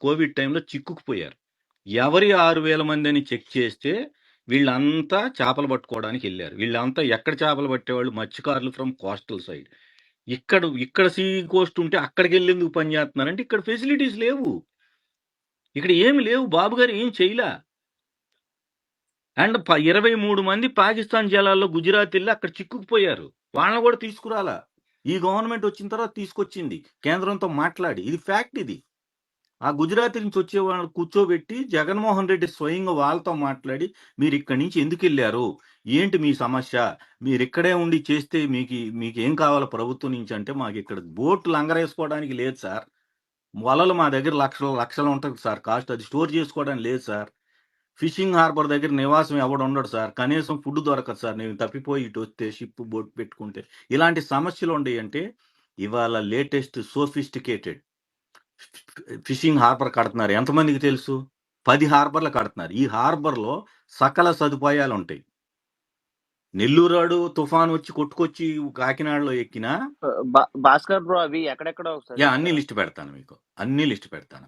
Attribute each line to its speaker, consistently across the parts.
Speaker 1: Covid టైంలో చిక్కుకుపోయారు. ఎవరి ఆరు వేల మంది అని చెక్ చేస్తే వీళ్ళంతా చేపలు పట్టుకోవడానికి వెళ్ళారు. వీళ్ళంతా ఎక్కడ చేపలు పట్టేవాళ్ళు? మత్స్యకారులు ఫ్రమ్ కోస్టల్ సైడ్. ఇక్కడ ఇక్కడ సీ కోస్ట్ ఉంటే అక్కడికి వెళ్ళేందుకు పని చేస్తున్నారంటే ఇక్కడ ఫెసిలిటీస్ లేవు. ఇక్కడ ఏమి లేవు. బాబు గారు ఏం చేయలే? అండ్ ఇరవై మూడు మంది పాకిస్తాన్ జలాల్లో గుజరాత్ వెళ్ళి అక్కడ చిక్కుకుపోయారు. వాళ్ళని కూడా తీసుకురాలా? ఈ గవర్నమెంట్ వచ్చిన తర్వాత తీసుకొచ్చింది. కేంద్రంతో మాట్లాడి. ఇది ఫ్యాక్ట్ ఇది. ఆ గుజరాత్ నుంచి వచ్చే వాళ్ళని కూర్చోబెట్టి జగన్మోహన్ రెడ్డి స్వయంగా వాళ్ళతో మాట్లాడి మీరు ఇక్కడి నుంచి ఎందుకు వెళ్ళారు? ఏంటి మీ సమస్య? మీరు ఇక్కడే ఉండి చేస్తే మీకు మీకు ఏం కావాలో ప్రభుత్వం నుంచి? అంటే మాకు ఇక్కడ బోట్లు లంగరేసుకోవడానికి లేదు సార్. వలలు మా దగ్గర లక్షలు లక్షలు ఉంటుంది సార్. కాస్ట్ అది స్టోర్ చేసుకోవడానికి లేదు సార్. ఫిషింగ్ హార్బర్ దగ్గర నివాసం ఎవడు ఉండడు సార్. కనీసం ఫుడ్ దొరకదు సార్. నేను తప్పిపోయి ఇటు వస్తే షిప్ బోట్ పెట్టుకుంటే. ఇలాంటి సమస్యలు ఉండేవి అంటే ఇవాళ లేటెస్ట్ సోఫిస్టికేటెడ్ ఫిషింగ్ హార్బర్ కడుతున్నారు. ఎంతమందికి తెలుసు? పది హార్బర్లు కడుతున్నారు. ఈ హార్బర్లో సకల సదుపాయాలు ఉంటాయి. నెల్లూరాడు తుఫాన్ వచ్చి కొట్టుకొచ్చి కాకినాడలో ఎక్కినా
Speaker 2: భా- భాస్కర్ బ్రో అవి ఎక్కడెక్కడ ఒకసారి
Speaker 1: యా అన్ని లిస్ట్ పెడతాను మీకు. అన్ని లిస్ట్ పెడతాను.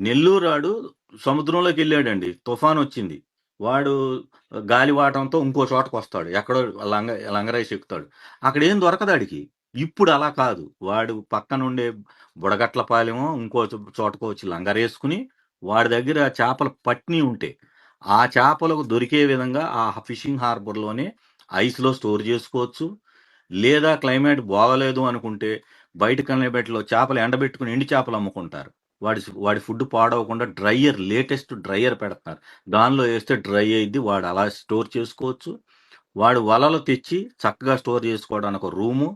Speaker 1: నెల్లూరాడు సముద్రంలోకి వెళ్ళాడండి. తుఫాన్ వచ్చింది. వాడు గాలివాటంతో ఇంకో చోటకు వస్తాడు ఎక్కడో లంగ లంగరేసి ఎక్కుతాడు. అక్కడ ఏం దొరకదు ఆడికి. ఇప్పుడు అలా కాదు. వాడు పక్కనుండే బుడగట్ల బుడగట్లపాలెమో ఇంకో చోటకు వచ్చి లంగరేసుకుని వాడి దగ్గర చేపల పట్ని ఉంటే ఆ చేపలకు దొరికే విధంగా ఆ ఫిషింగ్ హార్బర్లోనే ఐస్లో స్టోర్ చేసుకోవచ్చు. లేదా క్లైమేట్ బాగలేదు అనుకుంటే బయట కనిపెట్టలో చేపలు ఎండబెట్టుకుని ఎండి చేపలు అమ్ముకుంటారు. వాడి వాడి ఫుడ్ పాడవకుండా డ్రైయర్ లేటెస్ట్ డ్రైయర్ పెడతారు. దానిలో వేస్తే డ్రై అయింది వాడు అలా స్టోర్ చేసుకోవచ్చు. వాడు వలలు తెచ్చి చక్కగా స్టోర్ చేసుకోవడానికి ఒక రూము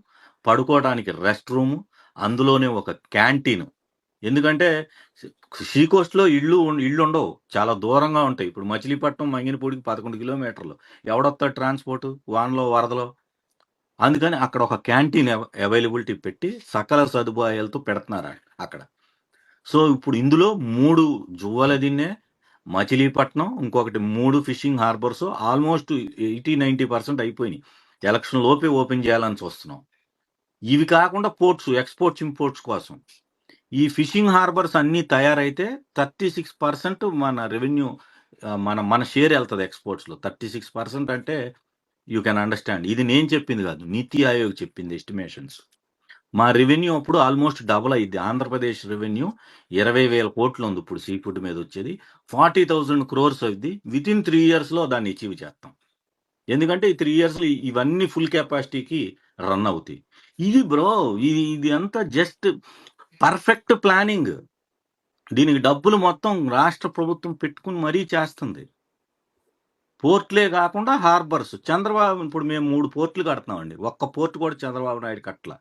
Speaker 1: పడుకోవడానికి రెస్ట్ రూము అందులోనే ఒక క్యాంటీన్ ఎందుకంటే సీ ఇళ్ళు ఇళ్ళు ఉండవు. చాలా దూరంగా ఉంటాయి. ఇప్పుడు మచిలీపట్నం మంగినపూడికి పదకొండు కిలోమీటర్లు. ఎవడొస్తాడు ట్రాన్స్పోర్ట్ వానలో వరదలో? అందుకని అక్కడ ఒక క్యాంటీన్ అవైలబిలిటీ పెట్టి సకల సదుపాయాలతో పెడుతున్నారు అక్కడ. సో ఇప్పుడు ఇందులో మూడు జువ్వలదిన్నే మచిలీపట్నం ఇంకొకటి మూడు fishing harbours almost eighty ninety percent అయిపోయినాయి. ఎలక్షన్ లోపే ఓపెన్ చేయాలని చూస్తున్నాం. ఇవి కాకుండా పోర్ట్స్ ఎక్స్పోర్ట్స్ ఇంపోర్ట్స్ కోసం. ఈ ఫిషింగ్ హార్బర్స్ అన్నీ తయారైతే థర్టీ సిక్స్ పర్సెంట్ మన రెవెన్యూ మన మన షేర్ వెళ్తుంది ఎక్స్పోర్ట్స్లో. థర్టీ సిక్స్ పర్సెంట్ అంటే యూ కెన్ అండర్స్టాండ్. ఇది నేను చెప్పింది కాదు నీతి ఆయోగ్ చెప్పింది ఎస్టిమేషన్స్. మా రెవెన్యూ అప్పుడు ఆల్మోస్ట్ డబుల్ అయింది ఆంధ్రప్రదేశ్ రెవెన్యూ ఇరవై వేల కోట్లు ఉంది ఇప్పుడు సీ ఫుడ్ మీద వచ్చేది. ఫార్టీ థౌజండ్ క్రోర్స్ అయింది విత్ ఇన్ త్రీ ఇయర్స్లో దాన్ని అచీవ్ చేస్తాం. ఎందుకంటే ఈ త్రీ ఇయర్స్లో ఇవన్నీ ఫుల్ కెపాసిటీకి రన్ అవుతాయి. ఇది బ్రో ఇది ఇది అంతా జస్ట్ పర్ఫెక్ట్ ప్లానింగ్ దీనికి డబ్బులు మొత్తం రాష్ట్ర ప్రభుత్వం పెట్టుకుని మరీ చేస్తుంది. పోర్ట్లే కాకుండా హార్బర్స్ చంద్రబాబు ఇప్పుడు మేము మూడు పోర్ట్లు కడుతున్నామండి. ఒక్క పోర్ట్ కూడా చంద్రబాబు నాయుడు కట్టల.